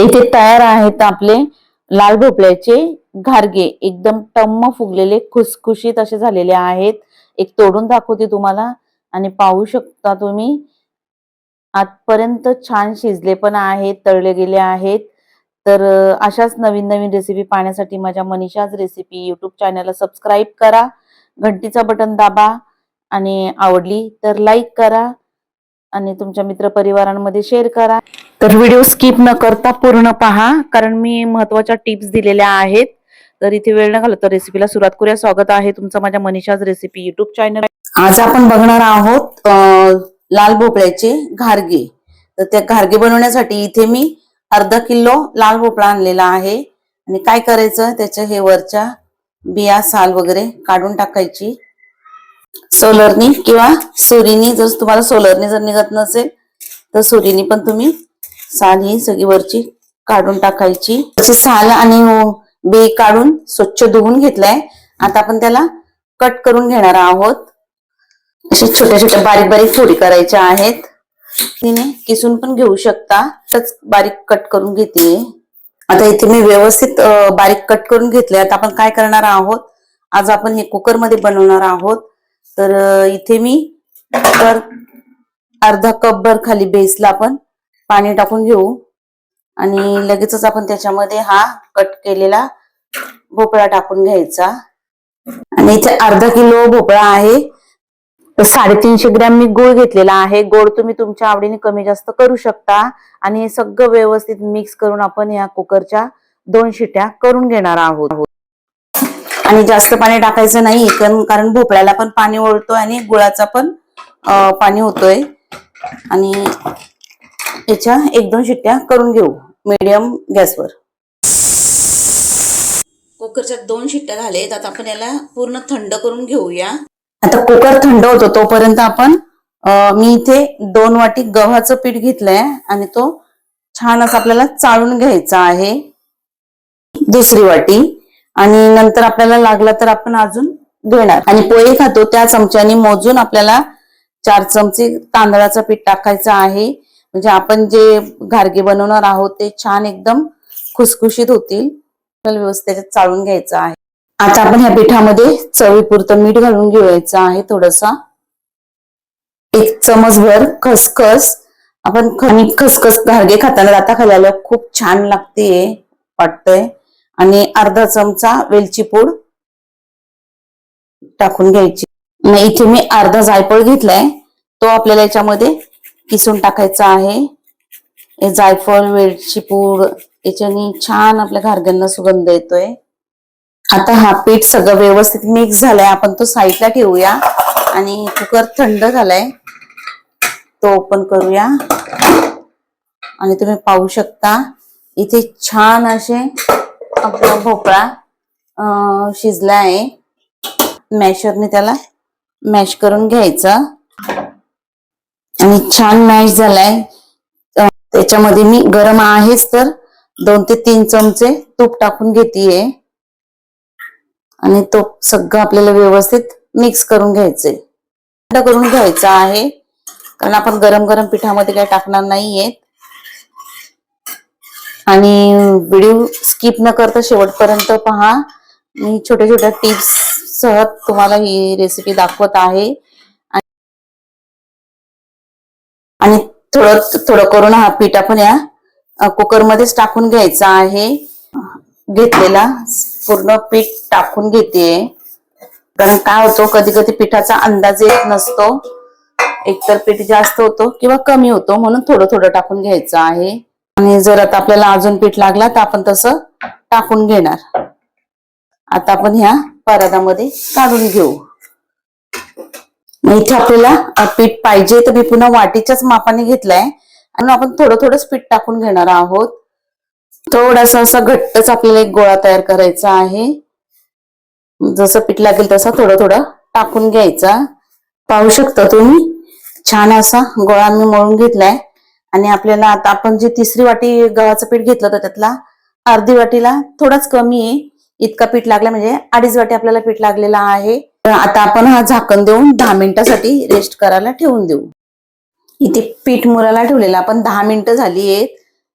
इथे तयार आहेत आपले लाल भोपळ्याचे घारगे. एकदम टम्म फुगलेले खुसखुशीत असे झालेले आहेत. एक तोडून दाखवते तुम्हाला. आणि पाहू शकता तुम्ही आजपर्यंत छान शिजले पण आहेत तळले गेले आहेत. तर अशाच नवीन नवीन रेसिपी पाहण्यासाठी माझ्या मनीषाज रेसिपी युट्यूब चॅनलला सबस्क्राईब करा. घंटीचा बटन दाबा. आणि आवडली तर लाईक करा. आणि तुमच्या मित्रपरिवारांमध्ये शेअर करा. तर व्हिडिओ स्किप न करता पूर्ण पहा कारण मी महत्त्वाच्या टिप्स दिलेल्या आहेत. तर इथे वेळ न तर रेसिपीला सुरुवात करूया. स्वागत आहे तुमचं माझ्या मनीषाज रेसिपी युट्यूब चॅनल आज आपण बघणार आहोत लाल भोपळ्याचे घारगे. तर त्या घारगे बनवण्यासाठी इथे मी अर्धा किलो लाल भोपळा आणलेला आहे. आणि काय करायचं? त्याच्या हे वरच्या बिया साल वगैरे काढून टाकायची. सोलरनी किंवा सुरीनी जर तुम्हाला सोलरनी जर निघत नसेल तर सुरीनी पण तुम्ही साल ही सगळी वरची काढून टाकायची. त्याची साल आणि हो, बी काढून स्वच्छ धुवून घेतलाय. आता आपण त्याला कट करून घेणार आहोत. अशा छोट्या छोट्या बारीक बारीक फोडी करायच्या आहेत. तिने किसून पण घेऊ शकता. तसंच बारीक कट करून घेते आता इथे मी व्यवस्थित बारीक कट करून घेतले आता आपण काय करणार आहोत? आज आपण हे कुकरमध्ये बनवणार आहोत. तर इथे मी तर अर्धा कपभर खाली बेसला आपण पाणी टाकून घेऊ. आणि लगेचच आपण त्याच्यामध्ये हा कट केलेला भोपळा टाकून घ्यायचा. आणि इथे अर्धा किलो भोपळा आहे. साडेतीनशे ग्रॅम मी गुळ घेतलेला आहे. गोड तुम्ही तुमच्या आवडीने कमी जास्त करू शकता. आणि हे सगळं व्यवस्थित मिक्स करून आपण या कुकरच्या दोन शिट्या करून घेणार आहोत. आणि जास्त पाणी टाकायचं नाही कारण कारण भोपळ्याला पण पाणी ओळतोय आणि गुळाचा पण पाणी होतोय. आणि याच्या एक दोन शिट्ट्या करून घेऊ मीडियम गॅसवर कुकरच्या दोन शिट्ट्या झालेत आता आपण याला पूर्ण थंड करून घेऊया. आता कुकर थंड होतो तोपर्यंत आपण मी इथे दोन वाटी गव्हाचं पीठ घेतलंय आणि तो छान असं आपल्याला चाळून घ्यायचा आहे. दुसरी वाटी आणि नंतर आपल्याला लागला तर आपण अजून घेणार आणि पोहे खातो त्या चमच्याने मोजून आपल्याला चार चमचे तांदळाचं पीठ टाकायचं आहे. म्हणजे आपण जे घारगे बनवणार आहोत ते छान एकदम खुसखुशीत होतील. आपल्याला व्यवस्थित त्याच्यात चाळून घ्यायचं आहे. आता आपण ह्या पिठामध्ये चवीपुरतं मीठ घालून घ्यायचं आहे थोडसा. एक चमचभर खसखस. आपण ख- खसखस घारगे खाताना दाता खाल्याला खूप छान लागते वाटतंय. आणि अर्धा चमचा वेलची पूड टाकून घ्यायची. इथे मी अर्धा जायफळ घेतलाय. तो आपल्याला याच्यामध्ये किसून टाकायचा आहे. हे जायफळ वेलची पूड याच्याने छान आपल्या घारग्यांना सुगंध येतोय. आता हा पीठ सगळं व्यवस्थित मिक्स झालाय. आपण तो साईडला ठेवूया. आणि कुकर थंड झालाय. तो ओपन करूया. आणि तुम्ही पाहू शकता इथे छान असे आपला भोपळा शिजला आहे. मॅशरने त्याला मॅश करून घ्यायचा. आणि छान मॅश झालाय. त्याच्यामध्ये मी गरम आहेच तर दोन ते तीन चमचे तूप टाकून घेतेय. आणि तो सगळं आपल्याला व्यवस्थित मिक्स करून घ्यायचंय. थंड करून घ्यायचा आहे. कारण आपण गरम गरम पिठामध्ये काही टाकणार नाहीये आणि व्हिडिओ स्किप न करता शेवटपर्यंत पहा. मी छोट्या छोट्या टिप्स सह तुम्हाला ही रेसिपी दाखवत आहे. आणि थोडं थोडं करून हा पीठ आपण या कुकरमध्येच टाकून घ्यायचा आहे. घेतलेला पूर्ण पीठ टाकून घेते. कारण काय होतो कधी कधी पिठाचा अंदाज येत नसतो. एकतर पीठ जास्त होतो किंवा कमी होतो म्हणून थोडं थोडं टाकून घ्यायचं आहे. आणि जर आता आपल्याला अजून पीठ लागला तर आपण तसं टाकून घेणार. आता आपण ह्या परादामध्ये काढून घेऊ. इथे आपल्याला पीठ पाहिजे तर मी पुन्हा वाटीच्याच मापाने घेतलाय. आणि आपण थोडं थोडंच पीठ टाकून घेणार आहोत. थोडासा असा घट्टच आपल्याला एक गोळा तयार करायचा आहे. जसं पीठ लागेल तसा थोडं थोडं टाकून घ्यायचा. पाहू शकता तुम्ही? छान असा गोळा मी मळून घेतलाय. आणि आपल्याला आता आपण जी तिसरी वाटी गव्हाचं पीठ घेतलं होतं त्यातला अर्धी वाटीला थोडाच कमी आहे. इतका पीठ लागला म्हणजे अडीच वाटी आपल्याला पीठ लागलेला आहे. आता आपण हा झाकण देऊन दहा मिनिटासाठी रेस्ट करायला ठेवून देऊ. इथे पीठ मुराला ठेवलेलं आपण दहा मिनिटं झाली आहेत.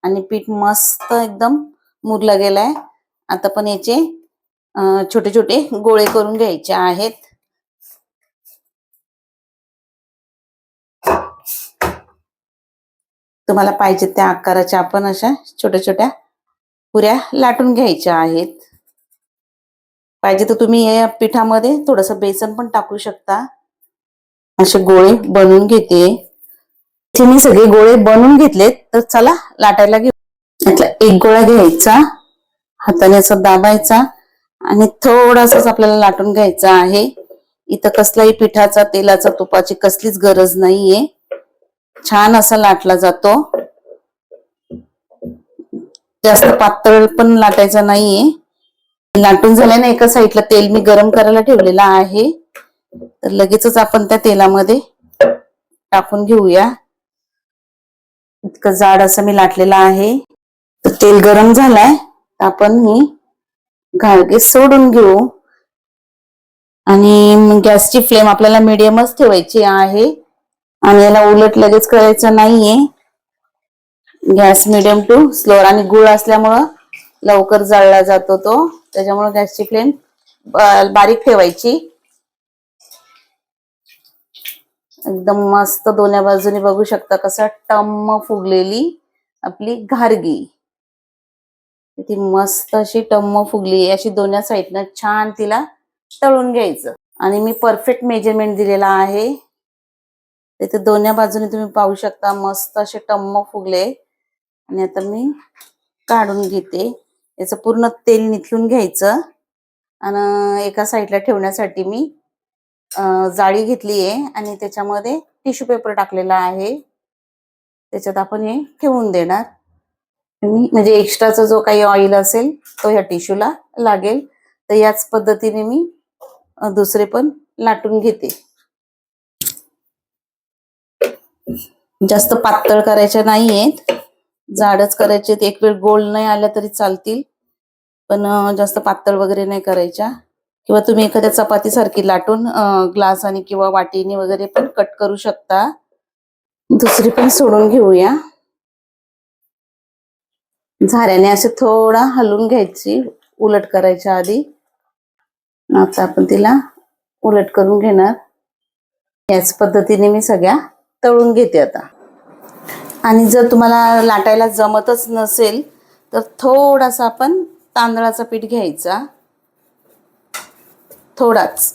आणि पीठ मस्त एकदम मुरला गेलाय. आता पण याचे छोटे छोटे गोळे करून घ्यायचे आहेत. तुम्हाला पाहिजे त्या आकाराच्या आपण अशा छोट्या छोट्या पुऱ्या लाटून घ्यायच्या आहेत. पाहिजे तर तुम्ही या पिठामध्ये थोडस बेसन पण टाकू शकता. असे गोळे बनवून घेते. इथे मी सगळे गोळे बनवून घेतलेत तर चला लाटायला घेऊ. एक गोळा घ्यायचा हाताने असं दाबायचा आणि थोडासाच आपल्याला लाटून घ्यायचा आहे. इथं कसलाही पिठाचा तेलाचा तुपाची कसलीच गरज नाहीये. छान असा लाटला जातो. जास्त पातळ पण लाटायचा नाहीये. लाटून झाल्याने एका साईडला तेल मी गरम करायला ठेवलेलं आहे. तर लगेचच आपण त्या तेलामध्ये टाकून घेऊया. इतकं जाड असं मी लाटलेलं आहे. तर तेल गरम झालाय. आपण ही घाळगे सोडून घेऊ. आणि गॅसची फ्लेम आपल्याला मिडियमच ठेवायची आहे. आणि याला उलट लगेच करायचं नाहीये. गॅस मिडियम टू स्लोअर आणि गुळ असल्यामुळं लवकर जळला जातो तो. त्याच्यामुळे गॅसची फ्लेम बारीक ठेवायची. एकदम मस्त दोन्ही बाजूने बघू शकता कसं टम्म फुगलेली आपली घारगी. ती मस्त अशी टम्म फुगली. अशी दोन्ही साईडनं छान तिला तळून घ्यायचं. आणि मी परफेक्ट मेजरमेंट दिलेला आहे. तिथे दोन्ही बाजूने तुम्ही पाहू शकता मस्त असे टम्म फुगले. आणि आता मी काढून घेते. याचं पूर्ण तेल निथळून घ्यायचं. आणि एका साईडला ठेवण्यासाठी मी जाळी घेतली आहे आणि त्याच्यामध्ये टिश्यू पेपर टाकलेला आहे. त्याच्यात आपण हे ठेवून देणार. म्हणजे एक्स्ट्राचा जो काही ऑइल असेल तो ह्या टिश्यूला लागेल. तर याच पद्धतीने मी दुसरे पण लाटून घेते. जास्त पातळ करायच्या नाहीयेत. जाडच करायचे आहेत. एक वेळ गोल नाही आल्या तरी चालतील. पण जास्त पातळ वगैरे नाही करायच्या. किंवा तुम्ही एखाद्या चपाती सारखी लाटून ग्लास आणि किंवा वाटीने वगैरे पण कट करू शकता. दुसरी पण सोडून घेऊया. झाऱ्याने असे थोडा हलवून घ्यायची. उलट करायच्या आधी. आता आपण तिला उलट करून घेणार. याच पद्धतीने मी सगळ्या तळून घेते आता. आणि जर तुम्हाला लाटायला जमतच नसेल तर थोडासा आपण तांदळाचा पीठ घ्यायचा. थोडाच.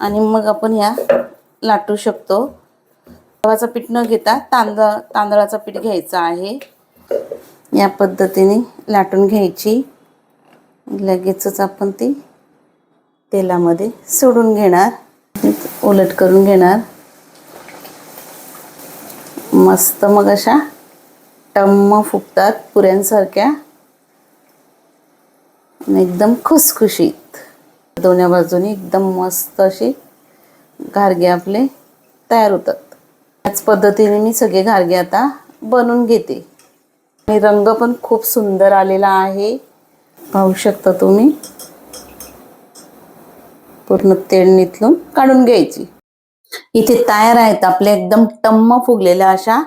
आणि मग आपण ह्या लाटू शकतो. गव्हाचं पीठ न घेता तांदळ तांदळाचं पीठ घ्यायचं आहे. या पद्धतीने लाटून घ्यायची. लगेचच आपण ती तेलामध्ये सोडून घेणार. उलट करून घेणार. मस्त मग अशा टम्म फुगतात पुऱ्यांसारख्या. आणि एकदम खुसखुशीत. दोन्ही बाजूनी एकदम मस्त असे घारगे आपले तयार होतात. त्याच पद्धतीने मी सगळे घारगे आता बनवून घेते. आणि रंग पण खूप सुंदर आलेला आहे. पाहू शकता तुम्ही. पूर्ण तेल निथलून काढून घ्यायची. इथे तयार आहेत आपले एकदम टम्म फुगलेल्या अशा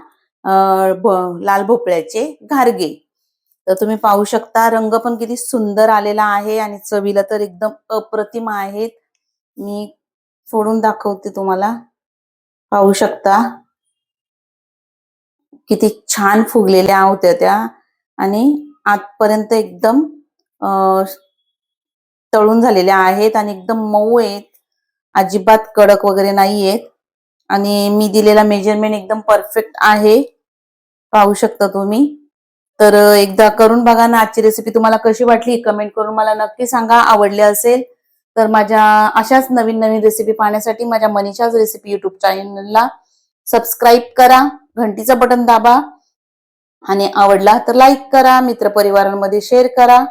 लाल भोपळ्याचे घारगे. तर तुम्ही पाहू शकता रंग पण किती सुंदर आलेला आहे आणि चवीला तर एकदम अप्रतिम आहेत. मी फोडून दाखवते तुम्हाला. पाहू शकता. किती छान फुगलेल्या होत्या त्या आणि आतपर्यंत एकदम तळून झालेल्या आहेत आणि एकदम मऊ आहेत. अजिबात कडक वगैरे नाही आहेत आणि मी दिलेला मेजरमेंट एकदम परफेक्ट आहे. पाहू शकता तुम्ही. तर एकदा करून बघा ना आजची रेसिपी तुम्हाला कशी वाटली कमेंट करून मला नक्की सांगा. आवडली असेल तर माझ्या अशाच नवीन नवीन रेसिपी पाहण्यासाठी माझ्या मनीषाच रेसिपी युट्यूब चॅनलला सबस्क्राईब करा. घंटीचं बटन दाबा. आणि आवडला तर लाईक करा. मित्रपरिवारांमध्ये शेअर करा.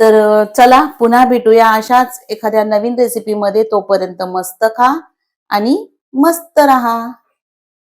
तर चला पुन्हा भेटूया अशाच एखाद्या नवीन रेसिपीमध्ये तोपर्यंत मस्त खा आणि मस्त रहा.